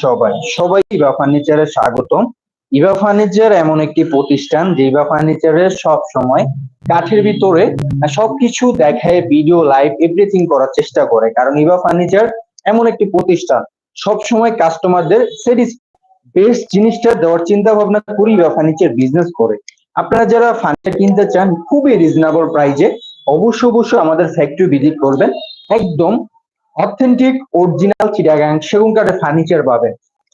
সবাই। সবাই ইভা ফার্নিচারে স্বাগতম। ইভা ফার্নিচার এমন একটি প্রতিষ্ঠান যে ইভা ফার্নিচারের সব সময় কাঠের ভিতরে সবকিছু দেখায় ভিডিও লাইভ এভরিথিং করার চেষ্টা করে। কারণ ইভা ফার্নিচার এমন একটি প্রতিষ্ঠান। সব সময় কাস্টমারদের সেটিস বেস্ট জিনিসটা দেওয়ার চিন্তা ভাবনা করি ইভা ফার্নিচার বিজনেস করে। আপনারা যারা ফার্নিচার কিনতে চান, খুবই রিজনেবল প্রাইজে অবশ্য অবশ্যই আমাদের ফ্যাক্টরি ভিজিট করবেন। একদম অথেন্টিক অরিজিনাল চিটাগাং সেগুন কাঠের ফার্নিচার পাবেন।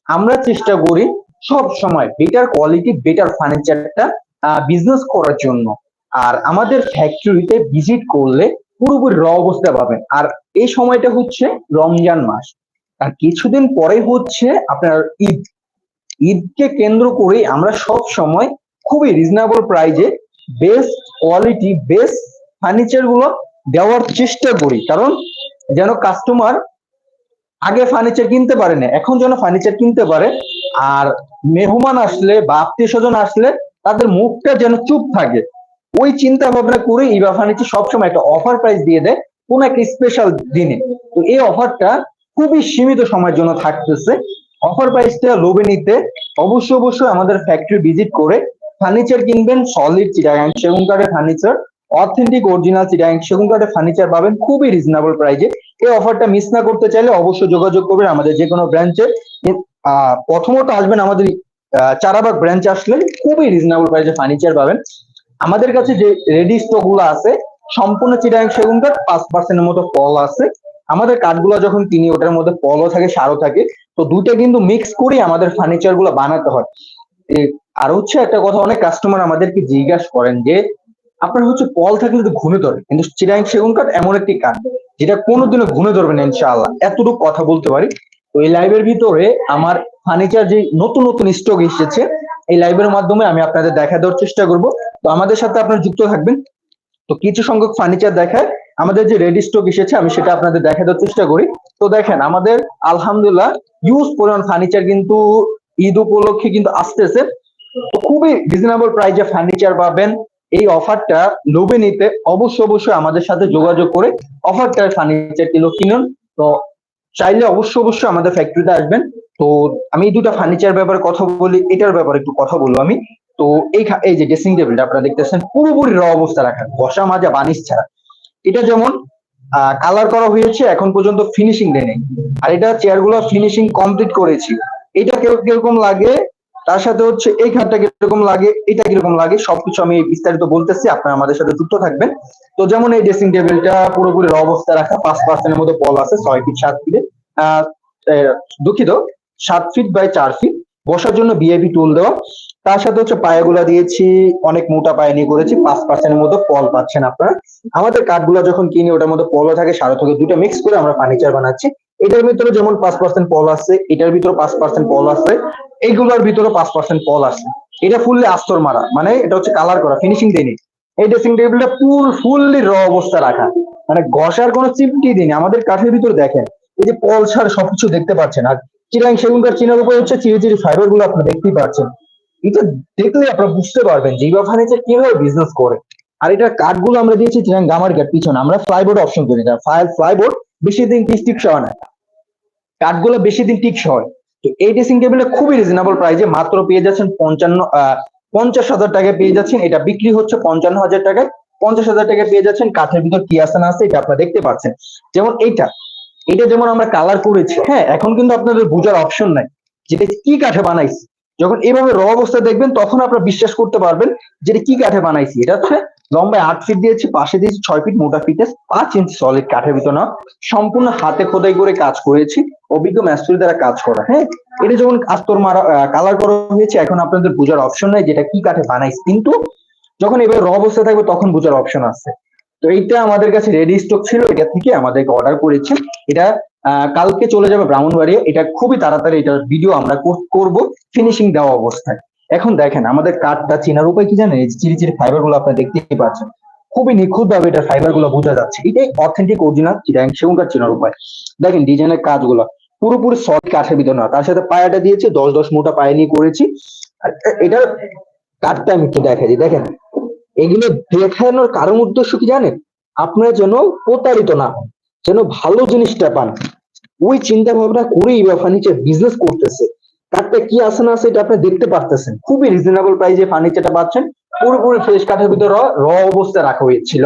আমরা চেষ্টা করি সব সময় বেটার কোয়ালিটি বেটার ফার্নিচারটা বিজনেস করার জন্য। আর আমাদের ফ্যাক্টরিতে ভিজিট করলে পুরোপুরি র অবস্থা পাবেন। আর এই সময়টা হচ্ছে রমজান মাস। আর কিছুদিন পরে হচ্ছে আপনার ঈদ। ঈদকে কেন্দ্র করে আমরা সব সময় খুবই রিজনেবল প্রাইজে বেস্ট কোয়ালিটি বেস্ট ফার্নিচারগুলো দেওয়ার চেষ্টা করি। কারণ যেন কাস্টমার আগে ফার্নিচার কিনতে পারে না, এখন যেন ফার্নিচার কিনতে পারে। আর মেহমান আসলে বা আত্মীয় স্বজন আসলে তাদের মুখটা যেন চুপ থাকে। ওই চিন্তা ভাবনা করে ইভা ফার্নিচার সবসময় একটা অফার প্রাইস দিয়ে দেয় কোন একটা স্পেশাল দিনে। তো এই অফারটা খুবই সীমিত সময়ের জন্য থাকতেছে। অফার প্রাইসটা লোভে নিতে অবশ্যই অবশ্যই আমাদের ফ্যাক্টরি ভিজিট করে ফার্নিচার কিনবেন সলিড চিটাগাং সেগুন কাঠের ফার্নিচার অথেন্টিক অরিজিনাল চিটাগাং সেগুন কাঠের ফার্নিচার পাবেন, খুবই রিজনেবল প্রাইজে এই অফারটা মিস না করতে চাইলে অবশ্যই যোগাযোগ করবেন আমাদের যে কোনো ব্রাঞ্চে প্রথমত আসবেন আমাদের চারাবাগ ব্রাঞ্চ আসলে খুবই রিজনেবল প্রাইসে ফার্নিচার পাবেন। আমাদের কাছে যে রেডি স্টকগুলো আছে, সম্পূর্ণ চিটাগাং সেগুন কাঠ পাঁচ পার্সেন্টের মতো ফল আছে। আমাদের কাঠগুলো যখন কিনি, ওটার মধ্যে ফলও থাকে, সারও থাকে। তো দুইটা কিন্তু মিক্স করে আমাদের ফার্নিচারগুলো বানাতে হয়। আর হচ্ছে একটা কথা, অনেক কাস্টমার আমাদেরকে জিজ্ঞাসা করেন যে আপনার হচ্ছে কল থাকলে তো ঘুমে ধরে। কিন্তু চিরাং সেগুন কাঠ এমন একটি কাঠ যেটা কোনোদিনও ঘুমে ধরবে না, ইনশাআল্লাহ। এতটুকু কথা বলতে পারি। তো এই লাইভের ভিতরে আমার ফার্নিচার যে নতুন নতুন স্টক এসেছে, এই লাইভের মাধ্যমে আমি আপনাদের দেখা দেওয়ার চেষ্টা করব। তো আমাদের সাথে আপনারা যুক্ত থাকবেন। তো কিছু সংখ্যক ফার্নিচার দেখায়। আমাদের যে রেডি স্টক এসেছে, আমি সেটা আপনাদের দেখা দেওয়ার চেষ্টা করি। তো দেখেন, আমাদের আলহামদুলিল্লাহ ইউজ পরিমাণ ফার্নিচার কিন্তু ঈদ উপলক্ষে কিন্তু আসতেছে। তো খুবই রিজনেবল প্রাইজে ফার্নিচার পাবেন। এই অফারটা লোভে নিতে অবশ্যই অবশ্যই আমাদের সাথে যোগাযোগ করে অফারটার ফার্নিচার কিলো কিনুন। তো চাইলে অবশ্যই অবশ্যই আমাদের ফ্যাক্টরিতে আসবেন। তো আমি দুটা ফার্নিচার ব্যাপারে কথা বলি, এটার ব্যাপারে একটু কথা বলব আমি। তো এই যে ড্রেসিং টেবিলটা আপনারা দেখতেছেন, পুরোপুরি র অবস্থা রাখা, ঘষা মাজা বানিশ ছাড়া। এটা যেমন কালার করা হয়েছে, এখন পর্যন্ত ফিনিশিং দেয় নেই আর এটা চেয়ারগুলো ফিনিশিং কমপ্লিট করেছি। এটা কেউ কীরকম লাগে তার সাথে হচ্ছে এই খাটটা কীরকম লাগে, এটা কীরকম লাগে, সবকিছু আমি বিস্তারিত বলতেছি, আপনারা আমাদের সাথে যুক্ত থাকবেন। তো যেমন এই ড্রেসিং টেবিলটা পুরোপুরি অবস্থা রাখা, পাঁচ পার্সেন্টের মতো পল আছে, ছয় ফিট সাত ফিটে দুঃখিত, সাত ফিট বাই চার ফিট বসার জন্য বিআইপি টুল দেওয়া। তার সাথে হচ্ছে পায়াগুলা দিয়েছি, অনেক মোটা পায়ে নিয়ে করেছি, পাঁচ পার্সেন্টের মতো পল পাচ্ছেন আপনারা। আমাদের কাঠগুলো যখন কিনি, ওটার মধ্যে পলও থাকে সারা থেকে দুটো মিক্স করে আমরা ফার্নিচার বানাচ্ছি। এটার ভিতরে যেমন পাঁচ পার্সেন্ট পল আছে, এটার ভিতরে পাঁচ পার্সেন্ট পল আছে। এইগুলোর ভিতরে পাঁচ পার্সেন্ট পল আছে। এটা ফুললি আস্তর মারা মানে এটা হচ্ছে কালার করা ফিনিশিং দেয়নি এই ড্রেসিং টেবিলটা পুর ফুললি র অবস্থা রাখা। মানে ঘষার কোনো চিমটি দিন আমাদের কাঠের ভিতরে দেখেন, এই যে পল ছাড় সবকিছু দেখতে পাচ্ছেন। আর চিরাং সেগুন কাঠ চিনার উপরে হচ্ছে চিরি চিরি ফাইবারগুলো আপনারা দেখতেই পাচ্ছেন। এটা দেখলে আপনারা বুঝতে পারবেন যে ইভা ফার্নিচার কীভাবে বিজনেস করে। আর এটা কাঠগুলো আমরা দিয়েছি চিরাং গামার কাঠ পিছনে। আমরা ফ্লাইবোর্ড অপশন করি না। ফ্লাইবোর্ড বেশি দিন টিক হয় না। কাঠগুলো বেশি দিন টিক হয়। তো এই ড্রেসিং টেবিলটা খুবই রিজনেবল প্রাইসে মাত্র পেয়ে যাচ্ছেন পঞ্চান্ন পঞ্চাশ হাজার টাকায় পেয়ে যাচ্ছেন। এটা বিক্রি হচ্ছে পঞ্চান্ন হাজার টাকায়। পঞ্চাশ হাজার টাকায় পেয়ে যাচ্ছেন কাঠের ভিতর কি আছে না আছে এটা আপনারা দেখতে পাচ্ছেন। যেমন এইটা, এটা যেমন আমরা কালার করেছি হ্যাঁ এখন কিন্তু আপনাদের বোঝার অপশন নাই যেটা কি কাঠে বানাইছি। যখন এভাবে র অবস্থা দেখবেন, তখন আপনারা বিশ্বাস করতে পারবেন যে কি কাঠে বানাইছি। এটা হচ্ছে লম্বায় আট ফিট দিয়েছি, পাশে দিয়েছি ছয় ফিট মোটা ফিটে পাঁচ ইঞ্চি সলিড কাঠের ভিতর না। সম্পূর্ণ হাতে খোদাই করে কাজ করেছি, অভিজ্ঞ ম্যাস্ট্রি দ্বারা কাজ করা হ্যাঁ? এটা যখন আস্তর মারা কালার করা হয়েছে, এখন আপনাদের বোঝার অপশন নাই যেটা কি কাঠে বানাইছি। কিন্তু যখন এবার র অবস্থা থাকবে, তখন বোঝার অপশন আছে। তো এইটা আমাদের কাছে রেডি স্টক ছিল, এটা থেকে আমাদেরকে অর্ডার করেছে এটা কালকে চলে যাবে ব্রাহ্মণবাড়িয়া এটা খুবই তাড়াতাড়ি এটার ভিডিও আমরা করব। ফিনিশিং দেওয়া অবস্থায়। এখন দেখেন, আমাদের কাঠটা চেনার উপায় কি জানেন? চিরি চিরি ফাইবারগুলো আপনারা দেখতেই পাচ্ছেন। খুবই নিখুঁত ভাবে এটার ফাইবারগুলো বোঝা যাচ্ছে। এটাই অথেন্টিক অরিজিনাল চিরাং সেগুন কাঠ চেনার উপায়। দেখেন ডিজাইনের কাজগুলো। পুরোপুরি সফট কাঠের ভিতর না তার সাথে পায়াটা দিয়েছে, দশ দশ মোটা পায়ে নিয়ে করেছি। আর এটার কাঠটা আমি একটু দেখাই দেখেন, এগুলো দেখানোর কারণ উদ্দেশ্য কি জানেন? আপনারা যেন প্রতারিত না হন। যেন ভালো জিনিসটা পান। ওই চিন্তা ভাবনা করে ইভা ফার্নিচার বিজনেস করতেছে। কাঠটা কি আছে না আছে এটা আপনি দেখতে পারতেছেন। খুবই রিজনেবল প্রাইসে ফার্নিচারটা পাচ্ছেন। পুরোপুরি ফ্রেশ কাঠের ভিতরে র অবস্থায় রাখা হয়েছিল।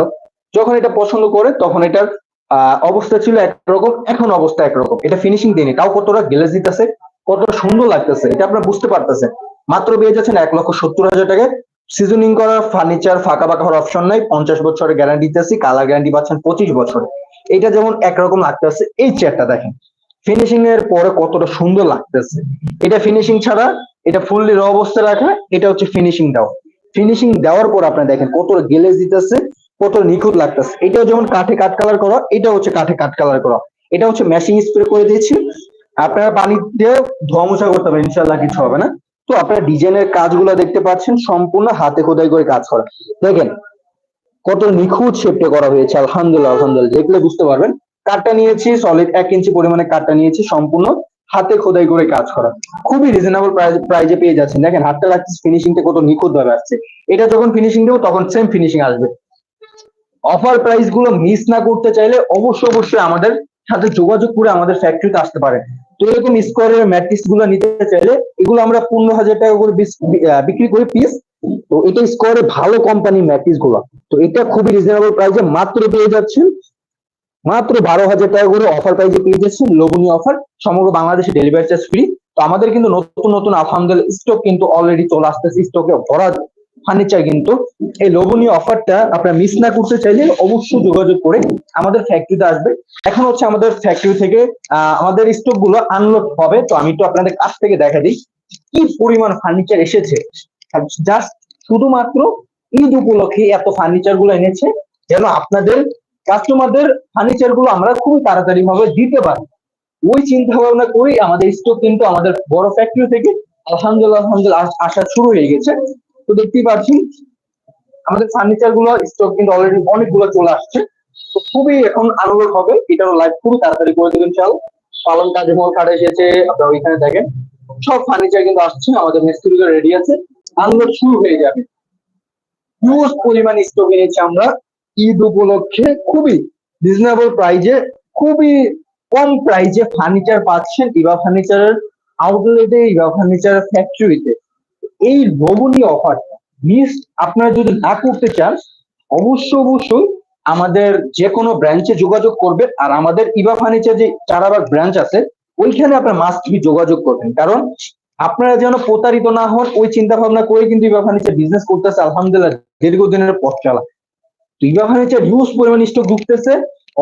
যখন এটা পছন্দ করে তখন এটার অবস্থা ছিল একরকম, এখন অবস্থা একরকম। এটা ফিনিশিং দেয়নি তাও কতটা গ্লেজ দিতেছে, কতটা সুন্দর লাগতেছে, এটা আপনারা বুঝতে পারতেছেন। মাত্র পেয়ে যাচ্ছেন এক লক্ষ সত্তর হাজার টাকায় সিজনিং করা ফার্নিচার ফাঁকা ফাঁকা হওয়ার অপশন নাই। পঞ্চাশ বছরের গ্যারান্টি দিতেছি। কালার গ্যারান্টি পাচ্ছেন পঁচিশ বছর। এটা যেমন একরকম লাগতেছে, এই চেয়ারটা দেখেন। ফিনিশিং এর পরে কতটা সুন্দর লাগতেছে। এটা ফিনিশিং ছাড়া, এটা ফুললি র অবস্থায় রাখা, এটা হচ্ছে ফিনিশিং দেওয়া। ফিনিশিং দেওয়ার পর আপনি দেখেন কতটা গেলেজ দিতেছে কত নিখুঁত লাগতেছে। এটাও যেমন কাঠে কাঠ কালার করা এটা হচ্ছে কাঠে কাঠ কালার করা। এটা হচ্ছে মেশিন স্প্রে করে দিয়েছি। আপনারা পানি দিয়ে ধোয়া মোছা করতে পারেন ইনশাল্লাহ কিছু হবে না। তো আপনারা ডিজাইনের কাজগুলো দেখতে পাচ্ছেন, সম্পূর্ণ হাতে খোদাই করে কাজ করা। দেখেন কত নিখুঁত শেপটা করা হয়েছে, আলহামদুলিল্লাহ আলহামদুলিল্লাহ। দেখলে বুঝতে পারবেন, কাঠটা নিয়েছি সলিড এক ইঞ্চি পরিমাণে কাঠটা নিয়েছি, সম্পূর্ণ হাতে খোদাই করে কাজ করা। খুবই রিজনেবল প্রাইজে পেয়ে যাচ্ছেন। দেখেন, হাতটা লাগছে ফিনিশিংটা কত নিখুঁত ভাবে আসছে। এটা যখন ফিনিশিং দেবো, তখন সেম ফিনিশিং আসবে। অফার প্রাইসগুলো মিস না করতে চাইলে অবশ্যই অবশ্যই আমাদের সাথে যোগাযোগ করে আমাদের ফ্যাক্টরিতে আসতে পারে তো এরকম স্কোয়ারের ম্যাট্রিক্সগুলো নিতে চাইলে, এগুলো আমরা পনেরো হাজার টাকা করে বিক্রি করি পিস তো এটা স্কোয়ারে ভালো কোম্পানি ম্যাট্রিক্সগুলো। তো এটা খুবই রিজনেবল প্রাইসে মাত্র পেয়ে যাচ্ছেন। মাত্র বারো হাজার টাকা করে অফার প্রাইসে পেয়ে যাচ্ছেন। লোভনীয় অফার সমগ্র বাংলাদেশে ডেলিভারি চার্জ ফ্রি তো আমাদের কিন্তু নতুন নতুন আলহামদুলিল্লাহ স্টক কিন্তু অলরেডি চলে আসতেছে। স্টকে ভরা ফার্নিচার কিন্তু। এই লোভনীয় অফারটা আপনারা মিস না করতে চাইলে অবশ্যই যোগাযোগ করে আমাদের ফ্যাক্টরিতে আসবে। এখন হচ্ছে আমাদের ফ্যাক্টরি থেকে আমাদের স্টকগুলো আনলোড হবে। তো আমি তো আপনাদের কাছ থেকে দেখা দিই। কি পরিমাণ ফার্নিচার এসেছে? জাস্ট শুধুমাত্র ঈদ উপলক্ষে এত ফার্নিচারগুলো এনেছে, যেন আপনাদের কাস্টমারদের ফার্নিচারগুলো আমরা খুবই তাড়াতাড়ি ভাবে দিতে পারি। ওই চিন্তা ভাবনা করেই আমাদের স্টক কিন্তু আমাদের বড় ফ্যাক্টরি থেকে আলহামদুলিল্লাহ আলহামদুলিল্লাহ আসা শুরু হয়ে গেছে। তো দেখতেই পাচ্ছি আমাদের ফার্নিচারগুলো স্টক কিন্তু অলরেডি অনেকগুলো চলে আসছে। তো খুবই এখন আনলোড হবে, এটারও লাইভ খুবই তাড়াতাড়ি করে দেবেন চাল পালন কাজে মোল কার্ড এসেছে, আপনারা ওইখানে দেখেন। সব ফার্নিচার কিন্তু আসছে, আমাদের মিস্ত্রি রেডি আছে। আনলোড শুরু হয়ে যাবে। হিউজ পরিমাণ স্টক এনেছি আমরা। ঈদ উপলক্ষে খুবই রিজনেবল প্রাইজে খুবই কম প্রাইজে ফার্নিচার পাচ্ছেন ইভা ফার্নিচারের আউটলেটে ইভা ফার্নিচার ফ্যাক্টরিতে এই লোভনীয় অফারটা মিস আপনারা যদি না করতে চান, অবশ্য অবশ্যই আমাদের যে কোনো ব্রাঞ্চে যোগাযোগ করবেন। আর আমাদের ইভা ফার্নিচার যে চারাবাগ ব্রাঞ্চ আছে, ওইখানে আপনার মাস্ট বি যোগাযোগ করবেন। কারণ আপনারা যেন প্রতারিত না হন, ওই চিন্তা ভাবনা করে কিন্তু ইভা ফার্নিচার বিজনেস করতেছে, আলহামদুলিল্লাহ, দীর্ঘদিনের পথ চলা। তো ইভা ফার্নিচার হিউজ পরিমাণ স্টক ঢুকতেছে।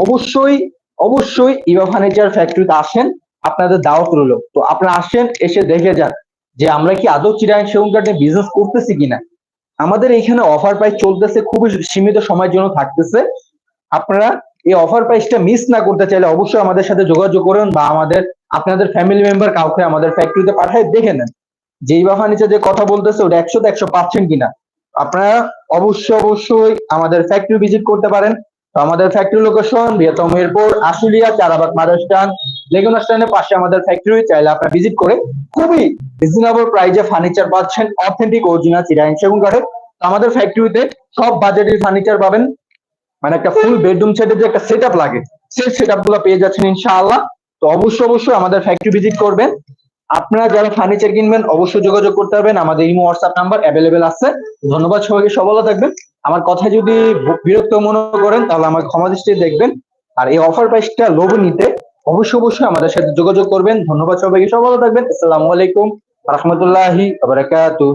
অবশ্যই অবশ্যই ইভা ফার্নিচার ফ্যাক্টরিতে আসেন, আপনাদের দাওয়াত রইল। তো আপনারা আসেন, এসে দেখে যান যে আমরা কি আদৌ চিরাং সেগুন কাঠে বিজনেস করতেছি কিনা। আমাদের এখানে অফার প্রাইস চলতেছে, খুবই সীমিত সময়ের জন্য থাকতেছে। আপনারা এই অফার প্রাইসটা মিস না করতে চাইলে অবশ্যই আমাদের সাথে যোগাযোগ করুন বা আমাদের আপনাদের ফ্যামিলি মেম্বার কাউকে আমাদের ফ্যাক্টরিতে পাঠায়, দেখে নেন। যে ইভা ফার্নিচার যে কথা বলতেছে, ওটা একশো একশো পাচ্ছেন কিনা? আপনারা অবশ্যই অবশ্যই আমাদের ফ্যাক্টরি ভিজিট করতে পারেন। তো আমাদের ফ্যাক্টরি লোকেশন বৃহত্তম এরপর আশুলিয়া, চারাবাগ মাদার স্ট্যান্ড লেগুনা স্ট্যান্ডের পাশে আমাদের ফ্যাক্টরি চাইলে আপনারা ভিজিট করে খুবই রিজনেবল প্রাইজে ফার্নিচার পাচ্ছেন অথেন্টিক অরিজিনাল চিরাইন সেগুন কাঠের আমাদের ফ্যাক্টরিতে সব বাজেটের ফার্নিচার পাবেন। মানে একটা ফুল বেডরুম সেটের যে একটা সেট লাগে, সেই সেটগুলো পেয়ে যাচ্ছেন ইনশাআল্লাহ। তো অবশ্যই অবশ্যই আমাদের ফ্যাক্টরি ভিজিট করবেন। আপনারা যারা ফার্নিচার কিনবেন, অবশ্যই যোগাযোগ করতে পারবেন। আমাদের ইমো হোয়াটসঅ্যাপ নাম্বার অ্যাভেলেবেল আছে। ধন্যবাদ সবাইকে সবলা থাকবেন। আমার কথা যদি বিরক্ত মনে করেন, তাহলে আমার ক্ষমা দৃষ্টি দেখবেন। আর এই অফার প্রাইসটা লোভ নিতে অবশ্যই অবশ্যই আমাদের সাথে যোগাযোগ করবেন। ধন্যবাদ সবাইকে সবলা থাকবেন। আসসালামু আলাইকুম রহমতুল্লাহি বারাকাতুহু